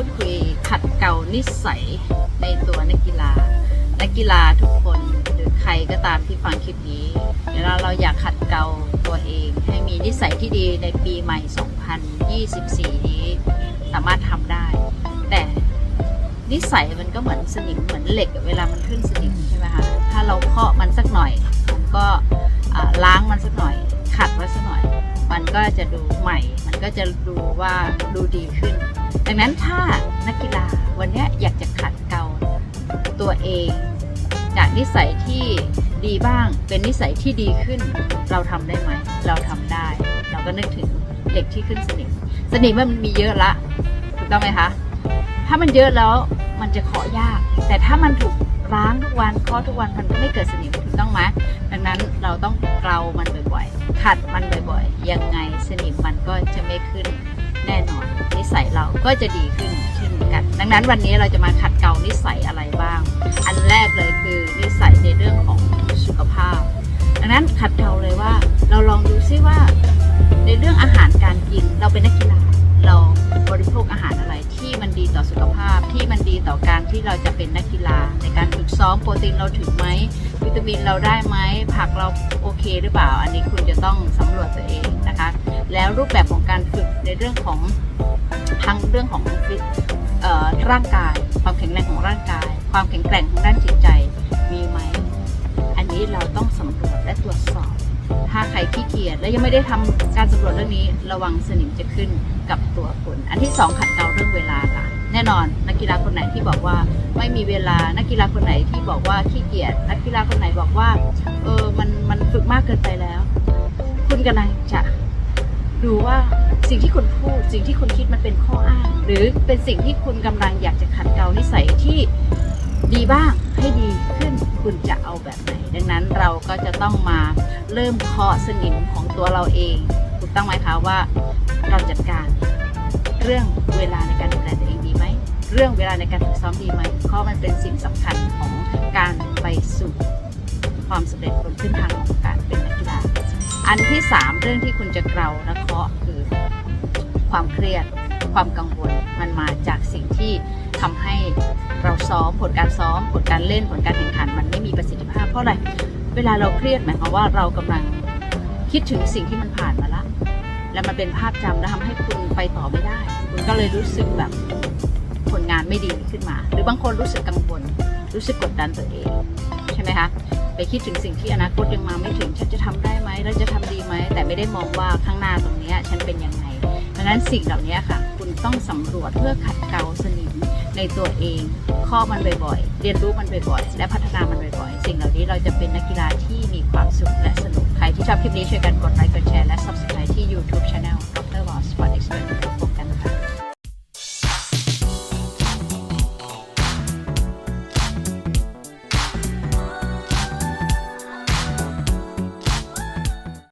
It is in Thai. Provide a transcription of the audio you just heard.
พูดคุยขัดเกลานิสัยในตัวนักกีฬา นักกีฬาทุกคนหรือใครก็ตามที่ฟังคลิปนี้เวลาเราอยากขัดเกลาตัวเอง ให้มีนิสัยที่ดีในปีใหม่ 2024 นี้ สามารถทำได้ แต่นิสัยมันก็เหมือนสนิมเหมือนเหล็ก เวลามันขึ้นสนิมใช่ไหมคะถ้าเราเคาะมันสักหน่อยมันก็ล้างมันสักหน่อย ขัดไว้สักหน่อย มันก็จะดูใหม่ มันก็จะดูว่าดูดีขึ้น ดังนั้นถ้านักกีฬาวันนี้อยากจะขัดเกลาตัวเอง จากนิสัยที่ดีบ้างเป็นนิสัยที่ดีขึ้น เราทำได้ไหม เราทำได้ เราก็นึกถึงเหล็กที่ขึ้นสนิมสนิมมันมีเยอะละถูกต้องไหมคะถ้ามันเยอะแล้วมันจะเคาะยาก แต่ถ้ามันถูกล้างทุกวันเคาะทุกวันมันก็ไม่เกิดสนิมถูกต้องไหมดังนั้นเราต้องเกลามันบ่อยๆ ขัดมันบ่อยๆ ยังไงสนิมมันก็จะไม่ขึ้นแน่นอน นิสัยเราก็จะดีขึ้นเช่นกัน ดังนั้นวันนี้เราจะมาขัดเกลานิสัยอะไรบ้าง อันแรกเลยคือนิสัยในเรื่องของสุขภาพ ดังนั้นขัดเกลาเลยว่า เราลองดูซิว่า ในเรื่องอาหารการกินเราเป็นนักกีฬาเราบริโภคอาหารอะไรที่มันดีต่อสุขภาพที่มันดีต่อการที่เราจะเป็นนักกีฬา ซ้อมโปรตีนเราถึงไหมวิตามินเราได้ไหมผักเราโอเคหรือเปล่า อันนี้คุณจะต้องสำรวจตัวเองนะคะ แล้วรูปแบบของการฝึกในเรื่องของทั้งเรื่องของร่างกาย ความแข็งแรงของร่างกาย ความแข็งแกร่งของด้านจิตใจมีไหมอันนี้เราต้องสำรวจและตรวจสอบ ถ้าใครขี้เกียจและยังไม่ได้ทำการสำรวจเรื่องนี้ ระวังสนิมจะขึ้นกับตัวคุณอันที่สองขัดเกลาเรื่องเวลาค่ะ แน่นอนนักกีฬาคนไหนที่บอกว่าไม่มีเวลานักกีฬาคนไหนที่บอกว่าขี้เกียจนักกีฬาคนไหนบอกว่าเออมันมันฝึกมากเกินไปแล้ว คุณกำลังจะดูว่าสิ่งที่คุณพูดสิ่งที่คุณคิดมันเป็นข้ออ้าง หรือเป็นสิ่งที่คุณกำลังอยากจะขัดเกลานิสัยที่ดีบ้างให้ดีขึ้นคุณจะเอาแบบไหน ดังนั้นเราก็จะต้องมาเริ่มเคาะสนิมของตัวเราเองถูกต้องไหมคะว่า เรื่องเวลาในการฝึกซ้อมดีไหมเพราะมันเป็นสิ่งสำคัญของการไปสู่ความสำเร็จบนเส้นทางของการเป็นนักกีฬา อันที่สามเรื่องที่คุณจะเกลาและเคาะคือความเครียดความกังวลมันมาจากสิ่งที่ทำให้เราซ้อมผลการซ้อม ผลการเล่นผลการแข่งขัน มันไม่มีประสิทธิภาพเพราะอะไรเวลาเราเครียดหมายความว่าเรากำลังคิดถึงสิ่งที่มันผ่านมาละ แล้วมันเป็นภาพจำแล้วทำให้คุณไปต่อไม่ได้ คุณก็เลยรู้สึกแบบ ไม่ดีขึ้นมา หรือบางคนรู้สึกกังวล รู้สึกกดดันตัวเอง ใช่ไหมคะไปคิดถึงสิ่งที่อนาคตยังมาไม่ถึง ฉันจะทำได้ไหมแล้วจะทำดีไหม แต่ไม่ได้มองว่าข้างหน้าตรงนี้ฉันเป็นยังไงดังนั้นสิ่งเหล่านี้ค่ะ คุณต้องสำรวจเพื่อขัดเกลาสนิมในตัวเอง ข้อมันบ่อยๆ เรียนรู้มันบ่อยๆ และพัฒนามันบ่อยๆ สิ่งเหล่านี้เราจะเป็นนักกีฬาที่มีความสุขและสนุก ใครที่ชอบคลิปนี้ช่วยกันกดไลค์ กดแชร์ และ subscribe